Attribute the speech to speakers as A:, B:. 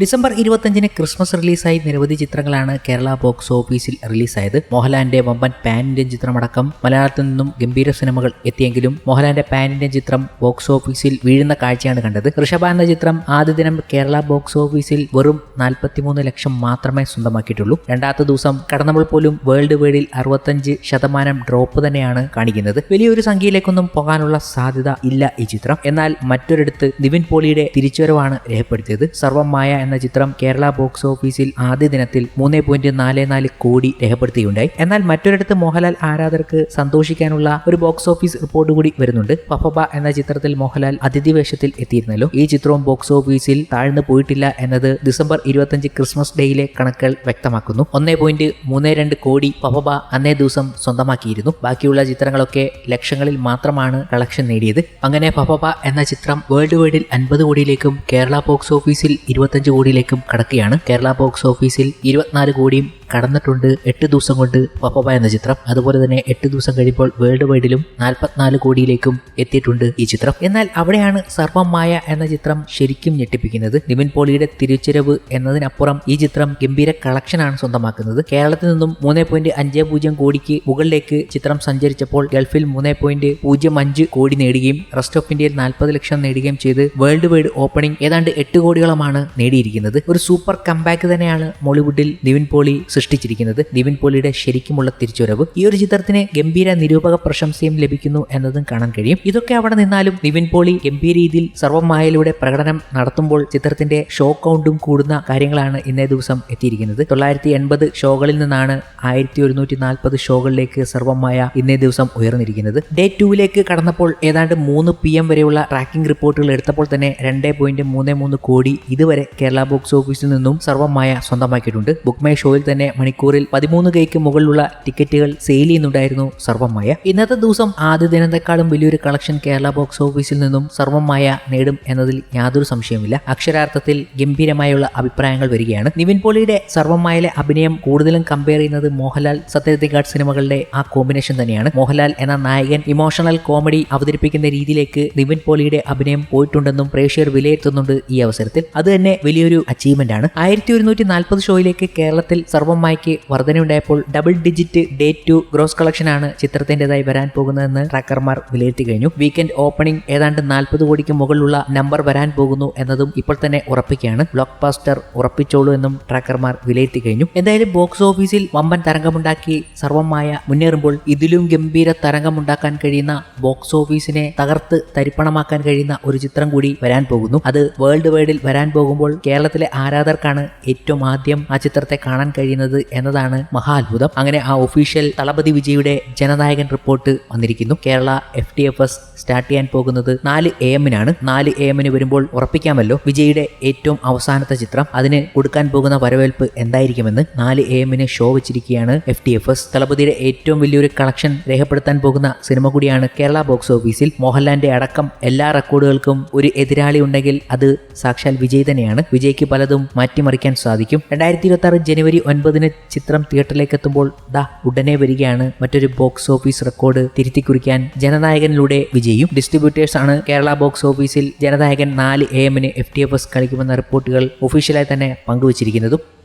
A: December ഇരുപത്തഞ്ചിന് Christmas റിലീസായി നിരവധി ചിത്രങ്ങളാണ് കേരള ബോക്സ് ഓഫീസിൽ റിലീസായത്. മോഹൻലാലിന്റെ വമ്പൻ പാൻ ഇന്ത്യൻ ചിത്രമടക്കം മലയാളത്തിൽ നിന്നും ഗംഭീര സിനിമകൾ എത്തിയെങ്കിലും മോഹൻലാലിന്റെ പാൻ ഇന്ത്യൻ ചിത്രം ബോക്സ് ഓഫീസിൽ വീഴുന്ന കാഴ്ചയാണ് കണ്ടത്. ഋഷഭ എന്ന ചിത്രം ആദ്യ ദിനം കേരള ബോക്സ് ഓഫീസിൽ വെറും നാൽപ്പത്തിമൂന്ന് ലക്ഷം മാത്രമേ സ്വന്തമാക്കിയിട്ടുള്ളൂ. രണ്ടാമത്തെ ദിവസം കടന്നപ്പോൾ പോലും വേൾഡ് വൈഡിൽ അറുപത്തഞ്ച് ശതമാനം ഡ്രോപ്പ് തന്നെയാണ് കാണിക്കുന്നത്. വലിയൊരു സംഖ്യയിലേക്കൊന്നും പോകാനുള്ള സാധ്യത ഇല്ല ഈ ചിത്രം. എന്നാൽ മറ്റൊരിടത്ത് നിവിൻ പോളിയുടെ തിരിച്ചുവരവാണ് രേഖപ്പെടുത്തിയത്. സർവമായ എന്ന ചിത്രം കേരള ബോക്സ് ഓഫീസിൽ ആദ്യ ദിനത്തിൽ മൂന്ന് പോയിന്റ് നാല് നാല് കോടി രേഖപ്പെടുത്തിയുണ്ടായി. എന്നാൽ മറ്റൊരിടത്ത് മോഹൻലാൽ ആരാധകർക്ക് സന്തോഷിക്കാനുള്ള ഒരു ബോക്സ് ഓഫീസ് റിപ്പോർട്ട് കൂടി വരുന്നുണ്ട്. പപ്പബ എന്ന ചിത്രത്തിൽ മോഹൻലാൽ അതിഥി വേഷത്തിൽ എത്തിയിരുന്നല്ലോ. ഈ ചിത്രവും ബോക്സ് ഓഫീസിൽ താഴ്ന്നു പോയിട്ടില്ല എന്നത് ഡിസംബർ ഇരുപത്തഞ്ച് ക്രിസ്മസ് ഡേയിലെ കണക്കുകൾ വ്യക്തമാക്കുന്നു. ഒന്നേ പോയിന്റ് മൂന്ന് രണ്ട് കോടി പഫബ അന്നേ ദിവസം സ്വന്തമാക്കിയിരുന്നു. ബാക്കിയുള്ള ചിത്രങ്ങളൊക്കെ ലക്ഷങ്ങളിൽ മാത്രമാണ് കളക്ഷൻ നേടിയത്. അങ്ങനെ പഫബ എന്ന ചിത്രം വേൾഡ് വൈഡിൽ അൻപത് കോടിയിലേക്കും കേരള ബോക്സ് ഓഫീസിൽ ഇരുപത്തഞ്ച് കോടിയിലേക്കും കടക്കുകയാണ്. കേരള ബോക്സ് ഓഫീസിൽ ഇരുപത്തിനാല് കോടിയും കടന്നിട്ടുണ്ട് എട്ട് ദിവസം കൊണ്ട് പപ്പബ എന്ന ചിത്രം. അതുപോലെ തന്നെ എട്ട് ദിവസം കഴിയുമ്പോൾ വേൾഡ് വൈഡിലും നാൽപ്പത്തിനാല് കോടിയിലേക്കും എത്തിയിട്ടുണ്ട് ഈ ചിത്രം. എന്നാൽ അവിടെയാണ് സർവമായ എന്ന ചിത്രം ശരിക്കും ഞെട്ടിപ്പിക്കുന്നത്. നിവിൻ പോളിയുടെ തിരിച്ചുവരവ് എന്നതിനപ്പുറം ഈ ചിത്രം ഗംഭീര കളക്ഷനാണ് സ്വന്തമാക്കുന്നത്. കേരളത്തിൽ നിന്നും മൂന്ന് പോയിന്റ് അഞ്ച് പൂജ്യം കോടിക്ക് മുകളിലേക്ക് ചിത്രം സഞ്ചരിച്ചപ്പോൾ ഗൾഫിൽ മൂന്ന് പോയിന്റ് പൂജ്യം അഞ്ച് കോടി നേടുകയും റെസ്റ്റ് ഓഫ് ഇന്ത്യയിൽ നാൽപ്പത് ലക്ഷം നേടുകയും ചെയ്ത് വേൾഡ് വൈഡ് ഓപ്പണിംഗ് ഏതാണ്ട് എട്ട് കോടികളുമാണ് നേടിയിരിക്കുന്നത്. ഒരു സൂപ്പർ കംബാക്ക് തന്നെയാണ് മോളിവുഡിൽ നിവിൻ പോളി സൃഷ്ടിച്ചിരിക്കുന്നത് ദിവിൻ പോളിയുടെ ശരിക്കുമുള്ള തിരിച്ചുവരവ്. ഈ ഒരു ചിത്രത്തിന് ഗംഭീര നിരൂപക പ്രശംസയും ലഭിക്കുന്നു എന്നതും കാണാൻ കഴിയും. ഇതൊക്കെ അവിടെ നിന്നാലും ദിവിൻ പോളി ഗംഭീര രീതിയിൽ സർവമായയിലൂടെ പ്രകടനം നടത്തുമ്പോൾ ചിത്രത്തിന്റെ ഷോ കൗണ്ടും കൂടുന്ന കാര്യങ്ങളാണ് ഇന്നേ ദിവസം എത്തിയിരിക്കുന്നത്. തൊള്ളായിരത്തി എൺപത് ഷോകളിൽ നിന്നാണ് ആയിരത്തി ഒരുന്നൂറ്റി നാൽപ്പത് ഷോകളിലേക്ക് സർവമായ ഇന്നേ ദിവസം ഉയർന്നിരിക്കുന്നത്. ഡേ ടൂവിലേക്ക് കടന്നപ്പോൾ ഏതാണ്ട് മൂന്ന് പി എം വരെയുള്ള ട്രാക്കിംഗ് റിപ്പോർട്ടുകൾ എടുത്തപ്പോൾ തന്നെ രണ്ട് പോയിന്റ് മൂന്ന് മൂന്ന് കോടി ഇതുവരെ കേരള ബോക്സ് ഓഫീസിൽ നിന്നും സർവമായ സ്വന്തമാക്കിയിട്ടുണ്ട്. ബുക്ക് മൈ ഷോയിൽ തന്നെ മണിക്കൂറിൽ പതിമൂന്ന് കൈക്ക് മുകളിലുള്ള ടിക്കറ്റുകൾ സെയിൽ ചെയ്യുന്നുണ്ടായിരുന്നു സർവമായ ഇന്നത്തെ ദിവസം ആദ്യ ദിനത്തെക്കാളും വലിയൊരു കളക്ഷൻ കേരള ബോക്സ് ഓഫീസിൽ നിന്നും സർവമായ നേടും എന്നതിൽ യാതൊരു സംശയവുമില്ല. അക്ഷരാർത്ഥത്തിൽ ഗംഭീരമായുള്ള അഭിപ്രായങ്ങൾ വരികയാണ്. നിവിൻ പോളിയുടെ സർവമായിലെ അഭിനയം കൂടുതലും കമ്പയർ ചെയ്യുന്നത് മോഹൻലാൽ സത്യജിത് സിനിമകളുടെ ആ കോമ്പിനേഷൻ തന്നെയാണ്. മോഹൻലാൽ എന്ന നായകൻ ഇമോഷണൽ കോമഡി അവതരിപ്പിക്കുന്ന രീതിയിലേക്ക് നിവിൻ പോളിയുടെ അഭിനയം പോയിട്ടുണ്ടെന്നും പ്രേക്ഷകർ വിലയിരുത്തുന്നുണ്ട് ഈ അവസരത്തിൽ. അത് തന്നെ വലിയൊരു അച്ചീവ്മെന്റ് ആണ്. ആയിരത്തി ഒരുന്നൂറ്റി നാൽപ്പത് ഷോയിലേക്ക് കേരളത്തിൽ സർവമായ്ക്ക് വർധനയുണ്ടായപ്പോൾ double digit day two gross കളക്ഷനാണ് ആണ് ചിത്രത്തിന്റെതായി വരാൻ പോകുന്നതെന്ന് ട്രാക്കർമാർ വിലയിരുത്തി കഴിഞ്ഞു. വീക്കെൻഡ് ഓപ്പണിംഗ് ഏതാണ്ട് നാൽപ്പത് കോടിക്ക് മുകളിലുള്ള നമ്പർ വരാൻ പോകുന്നു എന്നതും ഇപ്പോൾ തന്നെ ഉറപ്പിക്കുകയാണ്. ബ്ലോക്ക് ബാസ്റ്റർ ഉറപ്പിച്ചോളൂ എന്നും ട്രാക്കർമാർ വിലയിരുത്തി കഴിഞ്ഞു. എന്തായാലും ബോക്സ് ഓഫീസിൽ വമ്പൻ തരംഗമുണ്ടാക്കി സർവമായ മുന്നേറുമ്പോൾ ഇതിലും ഗംഭീര തരംഗമുണ്ടാക്കാൻ കഴിയുന്ന ബോക്സ് ഓഫീസിനെ തകർത്ത് തരിപ്പണമാക്കാൻ കഴിയുന്ന ഒരു ചിത്രം കൂടി വരാൻ പോകുന്നു. അത് വേൾഡ് വൈഡിൽ വരാൻ പോകുമ്പോൾ കേരളത്തിലെ ആരാധകർക്കാണ് ഏറ്റവും ആദ്യം ആ ചിത്രത്തെ കാണാൻ കഴിയുന്നത് എന്നതാണ് മഹാത്ഭുതം. അങ്ങനെ ആ ഒഫീഷ്യൽ തളപതി വിജയുടെ ജനനായകൻ റിപ്പോർട്ട് വന്നിരിക്കുന്നു. Kerala F T F S start ചെയ്യാൻ പോകുന്നത് നാല് എ എമ്മിനാണ് നാല് എ എമ്മിന് വരുമ്പോൾ ഉറപ്പിക്കാമല്ലോ. വിജയുടെ ഏറ്റവും അവസാനത്തെ ചിത്രം. അതിന് കൊടുക്കാൻ പോകുന്ന വരവേൽപ്പ് എന്തായിരിക്കുമെന്ന് നാല് എ എമ്മിന് ഷോ വെച്ചിരിക്കുകയാണ് എഫ് ടി എഫ് എസ് തളപതിയുടെ ഏറ്റവും വലിയൊരു കളക്ഷൻ രേഖപ്പെടുത്താൻ പോകുന്ന സിനിമ കൂടിയാണ് കേരള ബോക്സ് ഓഫീസിൽ മോഹൻലാലിന്റെ അടക്കം എല്ലാ റെക്കോർഡുകൾക്കും ഒരു എതിരാളി ഉണ്ടെങ്കിൽ അത് സാക്ഷാൽ വിജയ് തന്നെയാണ്. വിജയ്ക്ക് പലതും മാറ്റിമറിക്കാൻ സാധിക്കും. രണ്ടായിരത്തി ഇരുപത്തി ആറ് ജനുവരി ഒൻപതിന് ചിത്രം തിയേറ്ററിലേക്ക് എത്തുമ്പോൾ ദ ഉടനെ വരികയാണ്. മറ്റൊരു ബോക്സ് ഓഫീസ് റെക്കോർഡ് തിരുത്തി കുറിക്കാൻ ജനനായകനിലൂടെ വിജയും. ഡിസ്ട്രിബ്യൂട്ടേഴ്സ് ആണ് കേരള ബോക്സ് ഓഫീസിൽ ജനനായകൻ നാല് എ എമ്മിന് എഫ് ടി എഫ് എസ് കളിക്കുമെന്ന റിപ്പോർട്ടുകൾ ഒഫീഷ്യലായി തന്നെ പങ്കുവച്ചിരിക്കുന്നതും.